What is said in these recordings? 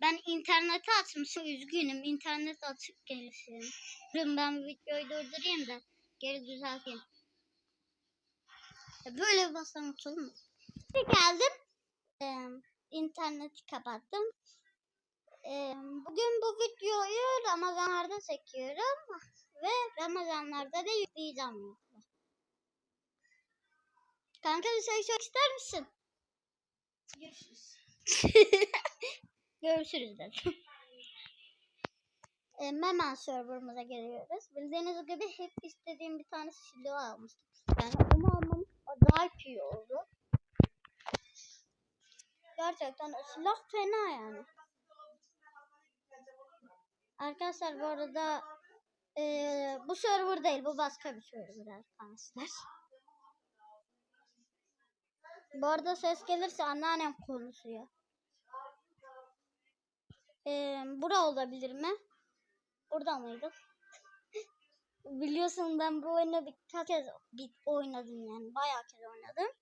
Ben internete atmışım. Üzgünüm. İnternet açık gelsin. Durun ben videoyu durdurayım da geri düzelteyim. Böyle başlangıç olur? Bir geldim. Ee, interneti kapattım. Ee, bugün bu videoyu Ramazanlarda çekiyorum. Ve Ramazanlarda da yükleyeceğim. Kanka bir şey çok ister misin? Görüşürüz. Görüşürüz dedim. Ee, hemen serverımıza geliyoruz. Bildiğiniz gibi hep istediğim bir tane silah almıştım. Yani onu almam acayip iyi oldu. Gerçekten silah fena yani. Arkadaşlar bu arada eee, bu server değil bu başka bir server arkadaşlar. Bu arada ses gelirse anneannem konuşuyor. Eee bura olabilir mi? Burada mıydı? Biliyorsun ben bu oyunu birkaç kez bir oynadım yani. Bayağı kez oynadım.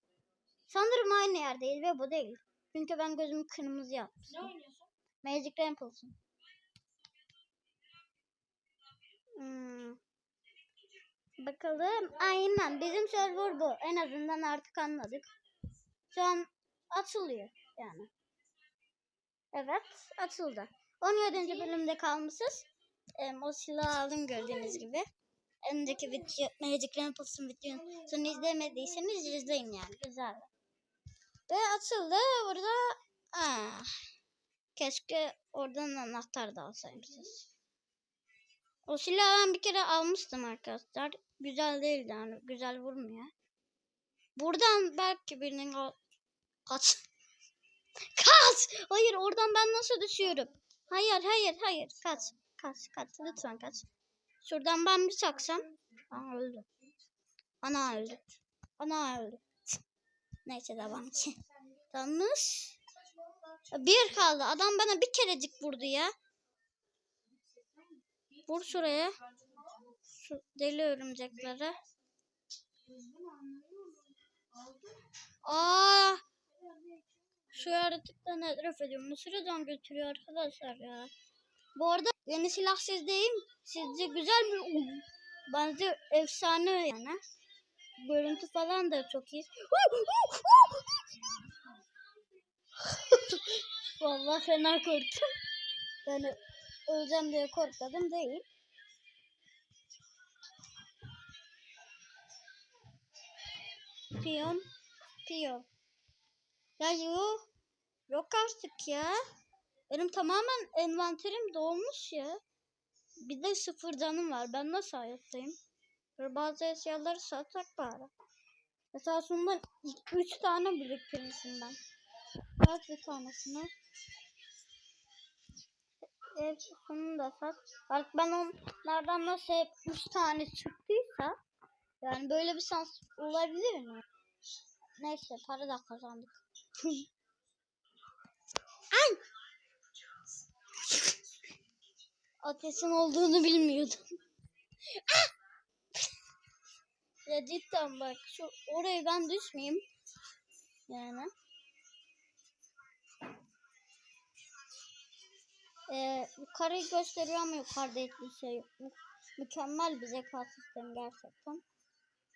Sanırım aynı yerdeyiz ve bu değil. Çünkü ben gözümü kırmızı Ne yapmıştım. oynuyorsun? Magic Rample'sın. Hmm. Bakalım. Aynen bizim server bu. En azından artık anladık. Şu an açılıyor yani. Evet açıldı. 17. bölümde kalmışız. Em, o silahı aldım gördüğünüz gibi. Önceki video, Magic Ramples'ın videosunu izlemediyseniz izleyin yani. Güzel. Ve açıldı. Burada ah, keşke oradan anahtar da alsaymışız. O silahı ben bir kere almıştım arkadaşlar. Güzel değildi yani. Güzel vurmuyor. Buradan belki birinin. Kaç. Kaç! Hayır oradan ben nasıl düşüyorum? Hayır hayır hayır. Kaç. Kaç kaç. Lütfen kaç. Şuradan ben bir çaksam. Aa öldü. Ana öldü. Ana öldü. Neyse devam ki. Yanlış. Bir kaldı. Adam bana bir kerecik vurdu ya. Vur şuraya. Şu deli örümceklere. Aa! Şu yaratıktan etraf ediyorum. Mısır'ı can götürüyor arkadaşlar ya. Bu arada yeni silah sizdeyim. Sizce güzel mi? Bence efsane yani. Görüntü falan da çok iyi. Vallahi fena korktum. Yani öleceğim diye korkmadım değil. Piyon. Piyon. Ya yok. Yok artık ya. Benim tamamen envanterim dolmuş ya. Bir de sıfır canım var. Ben nasıl hayattayım? Böyle bazı eşyaları satsak bari. Mesela şundan 3 tane biriktirmişim ben. Kaç bir tanesini. Evet, şunu da sat. Bak ben onlardan nasıl hep 3 tane çıktıysa yani böyle bir şans olabilir mi? Neyse para da kazandık. Ay! Ateşin olduğunu bilmiyordum. Ah! ya cidden bak şu oraya ben düşmeyeyim. Yani. Ee, yukarıyı gösteriyor ama yukarıda hiçbir şey yok. Mü- Mükemmel bir zeka sistemi gerçekten.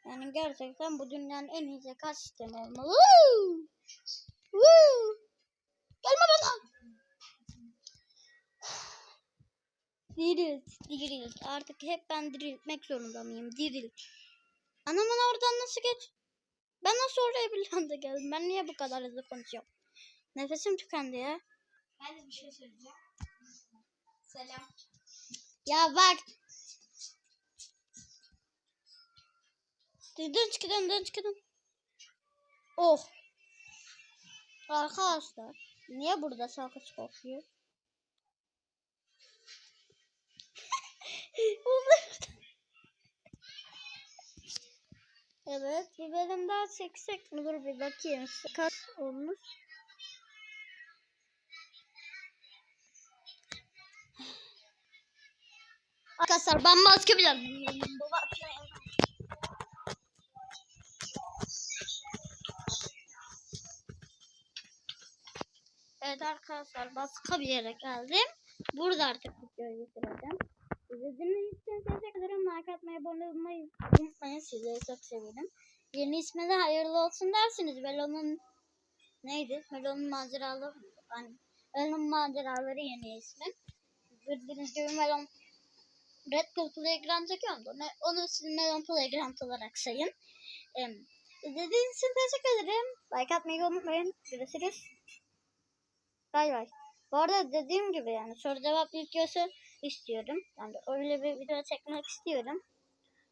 Yani gerçekten bu dünyanın en iyi zeka sistemi olmalı. Woo! Gelme bana. Dirilt, dirilt. Artık hep ben diriltmek zorunda mıyım? Dirilt. Anam bana oradan nasıl geç? Ben nasıl oraya bir anda geldim? Ben niye bu kadar hızlı konuşuyorum? Nefesim tükendi ya. Ben de bir şey söyleyeceğim. Selam. Ya bak. Dön çıkın dön çıkın. Oh. Arkadaşlar. Niye burada sakız kokuyor? Evet bir bölüm daha çeksek mi? Dur bir bakayım. Kaç olmuş? Arkadaşlar ben maske bile Evet arkadaşlar başka bir yere geldim. Burada artık videoyu bitireceğim. İzlediğiniz için teşekkür ederim. Like atmayı, abone olmayı unutmayın. Sizleri çok seviyorum. Yeni ismi de hayırlı olsun dersiniz. Melon'un neydi? Melon'un maceraları. Yani Melon'un maceraları yeni ismi. Bildiğiniz gibi Melon Red Bull Playground çekiyorum da onu, siz Melon Playground olarak sayın. Em, İzlediğiniz için teşekkür ederim. Like atmayı unutmayın. Görüşürüz. Bay bay. Bu arada dediğim gibi yani soru cevap videosu istiyorum. Yani öyle bir video çekmek istiyorum.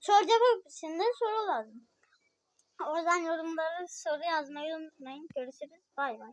Soru cevap için de soru lazım. Oradan yorumları soru yazmayı unutmayın. Görüşürüz. Bay bay.